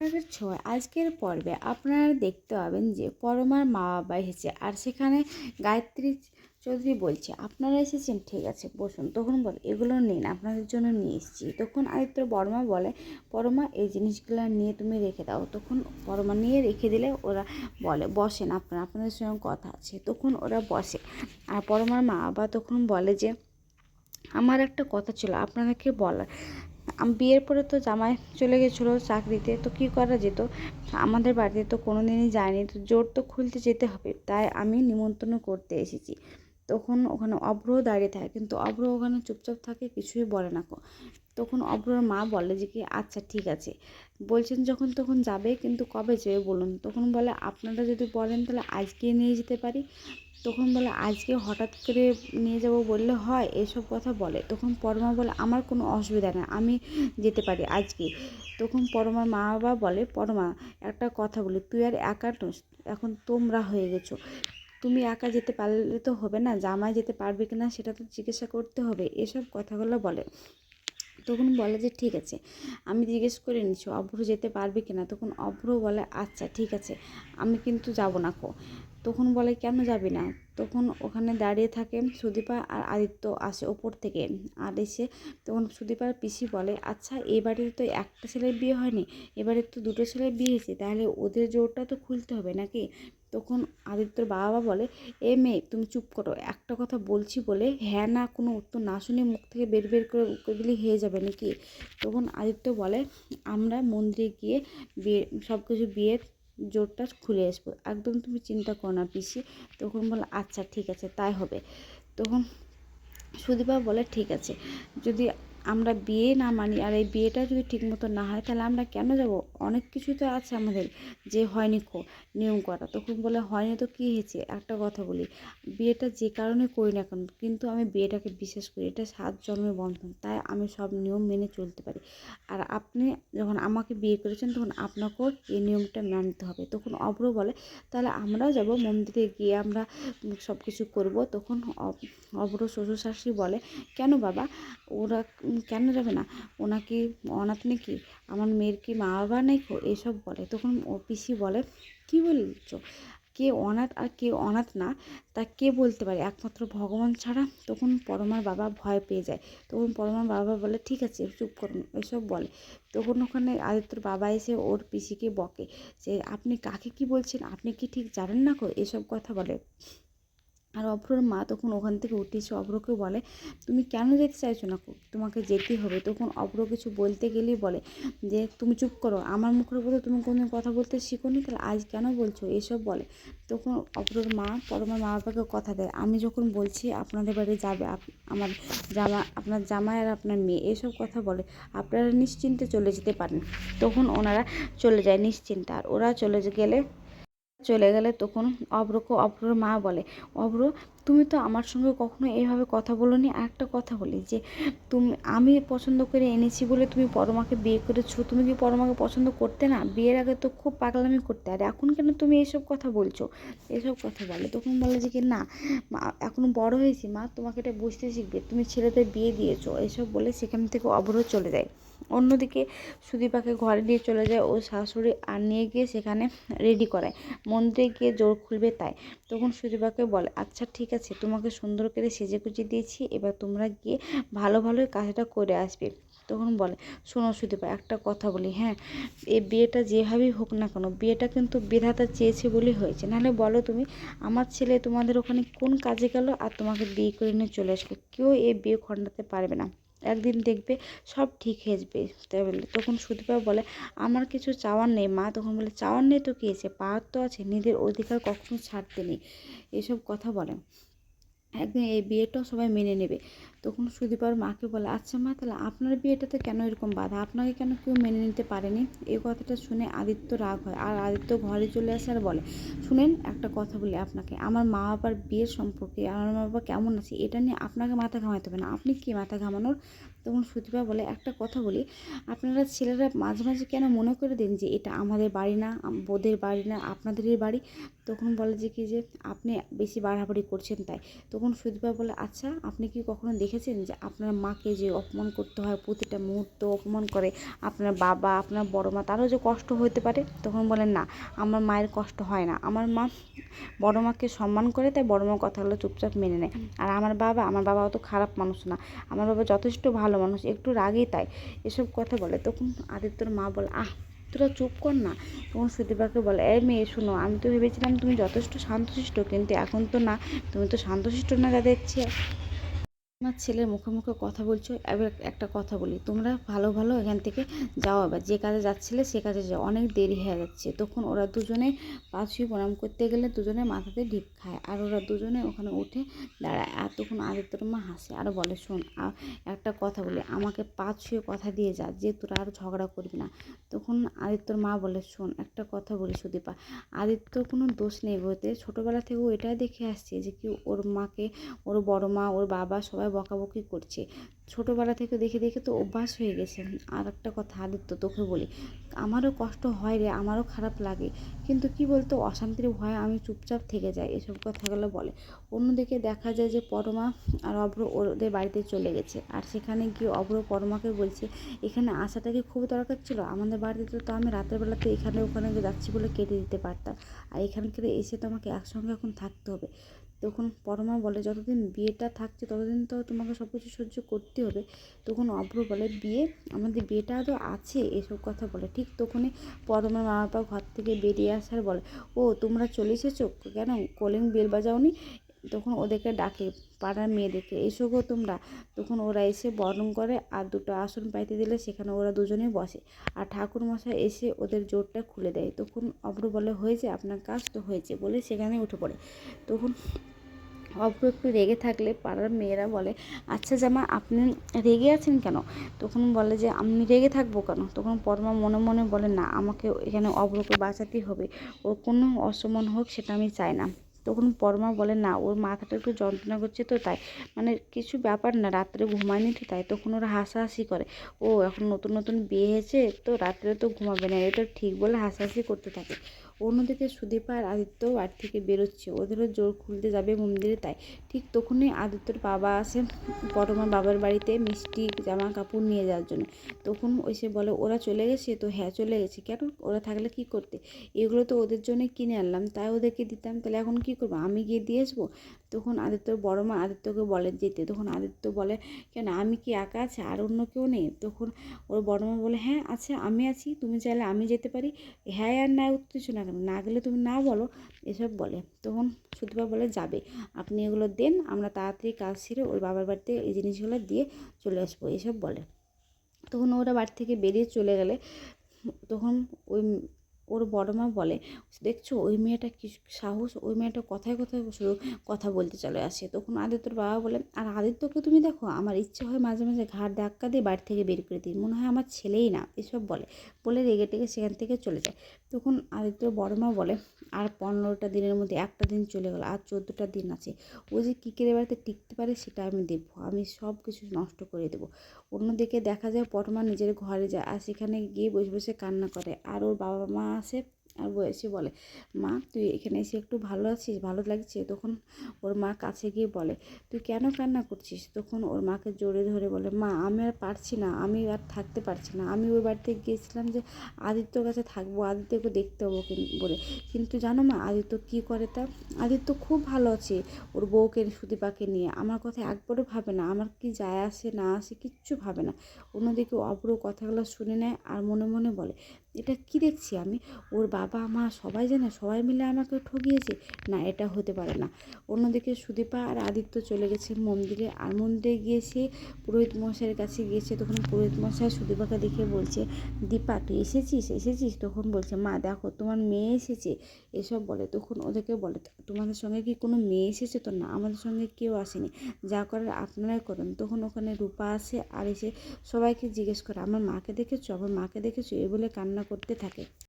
আপনাদের ছয়, আজকের পর্বে আপনারা দেখতে পাবেন যে পরমার মা বাবা এসেছে। আর সেখানে গায়ত্রী চৌধুরী বলছে, আপনারা এসেছেন, ঠিক আছে, বসুন। তখন বলে, এগুলো নিন, আপনাদের জন্য নিয়ে এসেছি। তখন আদিত্য বর্মা বলে, পরমা, এই জিনিসগুলো নিয়ে তুমি রেখে দাও। তখন পরমা নিয়ে রেখে দিলে ওরা বলে, বসেন আপনারা, আপনাদের সঙ্গে কথা আছে। তখন ওরা বসে। আর পরমার মা বাবা তখন বলে যে, আমার একটা কথা ছিল, আপনাদেরকে বলার বিয়ের পরে তো জামাই চলে গেছিল চাকরিতে, তো কী করা যেত? আমাদের বাড়িতে তো কোনো দিনই যায়নি, তো জোর তো খুলতে যেতে হবে, তাই আমি নিমন্ত্রণ করতে এসেছি। তখন ওখানে অভ্র দাঁড়িয়ে থাকে, কিন্তু অভ্র ওখানে চুপচাপ থাকে, কিছুই বলে না তখন অভ্রর মা বলে যে কি আচ্ছা ঠিক আছে। বলছেন, যখন তখন যাবে, কিন্তু কবে যাবে বলুন? তখন বলে, আপনারা যদি বলেন, তাহলে আজকেই নিয়ে যেতে পারি। তখন বলে, আজকে হঠাৎ করে নিয়ে যাব বললে হয়, এসব কথা বলে। তখন পরমা বলে, আমার কোনো অসুবিধা নেই, আমি যেতে পারি আজকে। তখন পরমার মা বাবা বলে, পরমা, একটা কথা বলি, তুই আর একা নোস, এখন তোমরা হয়ে গেছো। তুমি একা যেতে পারলে তো হবে না, জামাই যেতে পারবে কি না সেটা তো জিজ্ঞাসা করতে হবে। এসব কথাগুলো বলে। তখন বলে যে, ঠিক আছে। আমি জিজ্ঞেস করে নিচ্ছি, অভ্র যেতে পারবে কি না তখন অভ্র বলে আচ্ছা ঠিক আছে। আমি কিন্তু যাব না কো। তখন বলে, কেন যাবি না? তখন ওখানে দাঁড়িয়ে থাকে সুদীপা আর আদিত্য আসে ওপর থেকে। আর এসে তখন সুদীপার পিসি বলে আচ্ছা এ তো একটা ছেলের বিয়ে হয়নি এবারে তো দুটো ছেলের বিয়ে হয়েছে, তাহলে ওদের জোরটা তো খুলতে হবে নাকি? তখন আদিত্যর বাবা বলে, এ মেয়ে, তুমি চুপ করো, একটা কথা বলছি বলে হ্যাঁ না কোনো উত্তর না শুনে মুখ থেকে বের বের করে দিলে হয়ে যাবে নাকি? তখন আদিত্য বলে, আমরা মন্দিরে গিয়ে বিয়ে সব কিছু বিয়ের জোরটা খুলে আসব। একদম তুমি চিন্তা করো না পিসি। তখন বলে আচ্ছা ঠিক আছে, তাই হবে। তখন সুদীপা বলে, ঠিক আছে। যদি আমরা বিয়ে না মানি, আর এই বিয়েটা যদি ঠিকমতো না হয়, তাহলে আমরা কেন যাব? অনেক কিছু তো আছে আমাদের যে হয়নি কো, নিয়ম করা। তখন বলে, হয়নি তো কী হয়েছে? একটা কথা বলি, বিয়েটা যে কারণে করি না কেন, কিন্তু আমি বিয়েটাকে বিশ্বাস করি, এটা সাত জন্মের বন্ধন, তাই আমি সব নিয়ম মেনে চলতে পারি। আর আপনি যখন আমাকে বিয়ে করেছেন, তখন আপনাকেও এই নিয়মটা মানতে হবে। তখন অভ্র বলে, তাহলে আমরাও যাব, মন্দিরে গিয়ে আমরা সব কিছু করব। তখন অভ্র শ্বশুর শাশুড়ি বলে, কেন বাবা? ওরা কেন যাবে না? ওনাকে, অনাথ নাকি? আমার মেয়ের কি মা বাবা নেই এসব বলে। তখন ও পিসি বলে, কী বলছ? কে অনাথ আর কে অনাথ না? তা কে বলতে পারে? একমাত্র ভগবান ছাড়া? তখন পরমার বাবা ভয় পেয়ে যায়। তখন পরমার বাবা বলে, ঠিক আছে, চুপ করুন। এসব বলে। তখন ওখানে আদিত্যর বাবা এসে ওর পিসিকে বকে যে, আপনি কাকে কি বলছেন? আপনি কি ঠিক জানেন না কো এসব কথা বলে। আর অভ্রর মা তখন ওখান থেকে উঠে এসে অভ্রকে বলে, তুমি কেন যেতে চাইছো না তোমাকে যেতে হবে। তখন অভ্র কিছু বলতে গেলেই বলে, যে তুমি চুপ করো, আমার মুখের উপরে তুমি কোনো কথা বলতে শিখোনি, তাহলে আজ কেন বলছো? এসব বলে। তখন অভ্রর মা, পরমার মা বাবাকে কথা দেয়, আমি যখন বলছি আপনাদের বাড়ি যাবে আমার জামা, আপনার জামাই আর আপনার মেয়ে, এসব কথা বলে, আপনারা নিশ্চিন্তে চলে যেতে পারেন। তখন ওনারা চলে যায় নিশ্চিন্তে, আর ওরা চলে গেলে চলে গেলে তখন অভ্রকে অভ্রর মা বলে অভ্র তুমি তো আমার সঙ্গে কখনো এইভাবে কথা বলোনি। আর একটা কথা বলি যে, তুমি, আমি পছন্দ করে এনেছি বলে তুমি পরমাকে বিয়ে করেছ। তুমি কি পরমাকে পছন্দ করতে না? বিয়ের আগে তো খুব পাগলামি করতে। আর এখন কেন তুমি এইসব কথা বলছো? এসব কথা বলে। তখন বলে যে কি, না এখন বড় হয়েছি মা, তোমাকে এটা বুঝতে শিখবে। তুমি ছেলেদের বিয়ে দিয়েছ। এসব বলে সেখান থেকে অবরোধ চলে যায়। অন্যদিকে সুদীপাকে ঘরে নিয়ে চলে যায় ও শাশুড়ি আর নিয়ে গিয়ে সেখানে রেডি করায়। মন্দিরে গিয়ে জোর খুলবে তাই। তখন সুদীপাকে বলে আচ্ছা ঠিক আছে, তোমাকে সুন্দর করে সেজে গুজে দিয়েছি, এবার তোমরা গিয়ে ভালো ভালোই কাজটা করে আসবে। তখন বলে, শোনো সুদীপা, একটা কথা বলি হ্যাঁ? এই বিয়েটা যেভাবেই হোক না কেন, বিয়েটা কিন্তু বিধাতা চেয়েছে বলেই হয়েছে। নাহলে বলো তুমি, আমার ছেলে তোমাদের ওখানে কোন কাজে গেল আর তোমাকে বিয়ে করে নিয়ে চলে আসলো কেউ এই বিয়ে খণ্ডাতে পারবে না। একদিন দেখবে সব ঠিক হয়ে যাবে। তাই বলে, তখন সুদীপা বলে, আমার কিছু চাওয়ার নেই মা। তখন বলে, চাওয়ার নেই তো কী আছে পাওয়ার তো আছে, নিজের অধিকার কখনো ছাড়তে নেই। এসব কথা বলে। একদিন এই বিয়েটাও সবাই মেনে নেবে। তখন সুদীপার মাকে বলে আচ্ছা মা, তাহলে আপনার বিয়েটাতে কেন এরকম বাধা? আপনাকে কেন কেউ মেনে নিতে পারেনি? এই কথাটা শুনে আদিত্য রাগ হয় আর আদিত্য ঘরে চলে আসে আর বলে, শুনেন, একটা কথা বলি আপনাকে। আমার মা বাবার বিয়ের সম্পর্কে, আমার মা বাবা কেমন আছে, এটা নিয়ে আপনাকে মাথা ঘামাতে হবে না। আপনি কি মাথা ঘামানোর তখন সুদীপা বলে একটা কথা বলি আপনারা ছেলেরা মাঝে মাঝে কেন মনে করে দিন যে এটা আমাদের বাড়ি না বোদের বাড়ি না আপনাদেরই বাড়ি? তখন বলে যে কি যে আপনি বেশি বাড়াবাড়ি করছেন তাই। তখন সুদীপা বলে আচ্ছা আপনি কি কখনো দেখেছেন যে আপনার মাকে যে অপমান করতে হয় প্রতিটা মুহূর্ত অপমান করে আপনার বাবা আপনার বড় মা তারও যে কষ্ট হতে পারে? তখন বলেন না আমার মায়ের কষ্ট হয় না। আমার মা বড় মাকে সম্মান করে তাই বড় মা কথাগুলো চুপচাপ মেনে নেয়। আর আমার বাবা আমার বাবা অত খারাপ মানুষ না। আমার বাবা যথেষ্ট ভালো মানুষ, একটু রাগে তাই। এসব কথা বলে, তখন আদিত্যর মা বলে, আহ, তোরা চুপ কর না। তখন সুদীপাকে বলে এ মেয়ে, শোনো, আমি তো ভেবেছিলাম তুমি যথেষ্ট শান্তশিষ্ট, কিন্তু এখন তো না, তুমি তো শান্তশিষ্ট না যা দেখছি আমার ছেলের মুখে মুখে কথা বলছো, এবার একটা কথা বলি। তোমরা ভালো ভালো এখান থেকে যাও এবার যে কাজে যাচ্ছিলে সে কাজে যাও। অনেক দেরি হয়ে যাচ্ছে। তখন ওরা দুজনে পা ছুঁয়ে প্রণাম করতে গেলে দুজনে মাথাতে ঢিপ খায় আর ওরা দুজনে ওখানে উঠে দাঁড়ায়। আর তখন আদিত্যর মা হাসে আর বলে, শোন একটা কথা বলি। আমাকে পা ছুঁয়ে কথা দিয়ে যা যে তোরা আর ঝগড়া করবি না। তখন আদিত্যর মা বলে, শোন, একটা কথা বলি সুদীপা। আদিত্য কোনো দোষ নেই বলতে। ছোটোবেলা থেকে ও এটাই দেখে আসছে যে কি ওর মাকে, ওর বড় মা, ওর বাবা সবাই বকাবকি করছে। ছোটোবেলা থেকে দেখে দেখে তো অভ্যাস হয়ে গেছে। আর একটা কথা আদিত্য, তোকে বলি। আমারও কষ্ট হয় রে, আমারও খারাপ লাগে। কিন্তু কি বলতো, অশান্তির ভয়ে আমি চুপচাপ থেকে যাই, এসব কথাগুলো বলে। অন্যদিকে দেখা যায় যে পরমা আর অভ্র ওদের বাড়িতে চলে গেছে। আর সেখানে গিয়ে অভ্র পরমাকে বলছে, এখানে আসাটা কি খুব দরকার ছিল? আমাদের বাড়িতে তো আমি রাতের বেলাতে এখানে ওখানে যাচ্ছি বলে কেটে দিতে পারতাম। আর এখানকার এসে তো আমাকে একসঙ্গে এখন থাকতে হবে। তখন পরমা বলে, যতদিন বিয়েটা থাকছে, ততদিন তো তোমাকে সব কিছু সহ্য করতে হবে। তখন অভ্র বলে, বিয়ে? আমাদের বিয়েটা তো আছে? এসব কথা বলে। ঠিক তখনই পরমার মা বাবা ঘর থেকে বেরিয়ে আসার বলে, ও, তোমরা চলে এসেছ? কেন? কলিং বেল বাজাওনি? তখন ওদেরকে ডাকে, পাড়ার মেয়েদেরকে এসো গো তোমরা? তখন ওরা এসে বরণ করে আর দুটো আসন পাইতে দিলে সেখানে ওরা দুজনেই বসে। আর ঠাকুর মশাই এসে ওদের জোরটা খুলে দেয়। তখন অভ্র বলে, হয়েছে, আপনার কাজ তো হয়েছে বলে সেখানে উঠে পড়ে। তখন অভ্র একটু রেগে থাকলে পাড়ার মেয়েরা বলে আচ্ছা জামা, আপনি রেগে আছেন কেন? তখন বলে যে, আমি রেগে থাকব কেন? তখন পরমা মনে মনে বলে, না, আমাকে এখানে অভ্রকে বাঁচাতেই হবে। ওর কোনো অসম্মান হোক, সেটা আমি চাই না। তখন পরমা বলে, না, ওর মাথাটা একটু যন্ত্রণা করছে তো তাই। মানে কিছু ব্যাপার না, রাত্রে ঘুমায়নি তো তাই। তখন ওরা হাসাহাসি করে। ও, এখন নতুন নতুন বিয়ে হয়েছে তো রাত্রে তো ঘুমাবে না। এটা ঠিক বলে হাসাহাসি করতে থাকে। অন্যদিকে সুদীপা আর আদিত্য বাড়ি থেকে বেরোচ্ছে। ওদেরও জোর খুলতে যাবে মন্দিরে তাই। ঠিক তখনই আদিত্যর বাবা আসে পরমার বাবার বাড়িতে মিষ্টি জামা কাপড় নিয়ে যাওয়ার জন্য। তখন ওই সে বলে, ওরা চলে গেছে? তো হ্যাঁ চলে গেছে। কেন? ওরা থাকলে কি করতে? এগুলো তো ওদের জন্য কিনে আনলাম। তাই ওদেরকে দিতাম। তাহলে এখন কি করব? আমি গিয়ে দিয়ে আসব? তখন আদিত্যর বড় মা আদিত্যকে বলে যেতে, তখন আদিত্য বলে, কেন, আমি কি একা আছে? আর অন্য কেউ নেই? তখন ওর বড় মা বলে হ্যাঁ আচ্ছা আমি আছি, তুমি চাইলে আমি যেতে পারি। হ্যাঁ আর না উত্তেজ না কেন? না গেলে তুমি না বলো। এসব বলে। তখন সুদীপা বলে, যাবে, আপনি এগুলো দেন, আমরা তাড়াতাড়ি কাজ সেরে ওর বাবার বাড়িতে এই জিনিসগুলো দিয়ে চলে আসব। এসব বলে। তখন ওরা বাড়ি থেকে বেরিয়ে চলে গেলে, তখন ওই ওর বড় মা বলে, দেখছ, ওই মেয়েটা কি সাহস, ওই মেয়েটা কথায় কথায় শুধু কথা বলতে চলে আসে। তখন আদিত্যর বাবা বলে আর আদিত্যকে তুমি দেখো, আমার ইচ্ছে হয় মাঝে মাঝে ঘাট ধাক্কা দিয়ে বাড়ি থেকে বের করে দিই। মনে হয় আমার ছেলেই না। এসব বলে বলে রেগে টেগে সেখান থেকে চলে যায়। তখন আদিত্যর বড় মা বলে, আর পনেরোটা দিনের মধ্যে একটা দিন চলে গেল, আর চোদ্দোটা দিন আছে। ও যে কী বাড়িতে টিকতে পারে সেটা আমি দেখব। আমি সব কিছু নষ্ট করে দেবো। অন্যদিকে দেখা যায় পরমা নিজের ঘরে যায় আর সেখানে গিয়ে বসে বসে কান্না করে। আর ওর বাবা মা আসে আর এসে বলে, মা, তুই এখানে এসে একটু ভালো আছিস, ভালো লাগছে? তখন ওর মা কাছে গিয়ে বলে, তুই কেন কান্না করছিস? তখন ওর মাকে জোরে ধরে বলে, মা, আমি আর পারছি না, আমি আর থাকতে পারছি না। আমি ওই বাড়িতে গিয়েছিলাম যে আদিত্যর কাছে থাকব, আদিত্যকে দেখতে হব বলে। কিন্তু জানো মা, আদিত্য কী করে তা? আদিত্য খুব ভালো আছে ওর বউকে, সুদীপাকে নিয়ে। আমার কথা একবারও ভাবে না, আমার কি যায় আসে না আসে কিচ্ছু ভাবে না। অন্যদিকে অব্র কথাগুলো শুনে নেয় আর মনে মনে বলে এটা কি দেখছি আমি? ওর বাবা, মা সবাই জানে, সবাই মিলে আমাকে ঠকিয়েছে না, এটা হতে পারে না। অন্যদিকে সুদীপা আর আদিত্য চলে গেছে মন্দিরে। আর মন্দিরে গিয়ে সে পুরোহিত মশাইয়ের কাছে গিয়েছে। তখন পুরোহিত মশাই সুদীপাকে দেখে বলছে, দীপা, তুই এসেছিস? এসেছিস? তখন বলছে, মা, দেখো, তোমার মেয়ে এসেছে। এসব বলে। তখন ওদেরকে বলে, তোমাদের সঙ্গে কি কোনো মেয়ে এসেছে তো? না, আমাদের সঙ্গে কেউ আসেনি। যা করার আপনারাই করেন। তখন ওখানে রূপা আসে আর এসে সবাইকে জিজ্ঞেস করে, আমার মাকে দেখেছ? আমার মাকে দেখেছ? এ বলে কান্না করতে থাকে।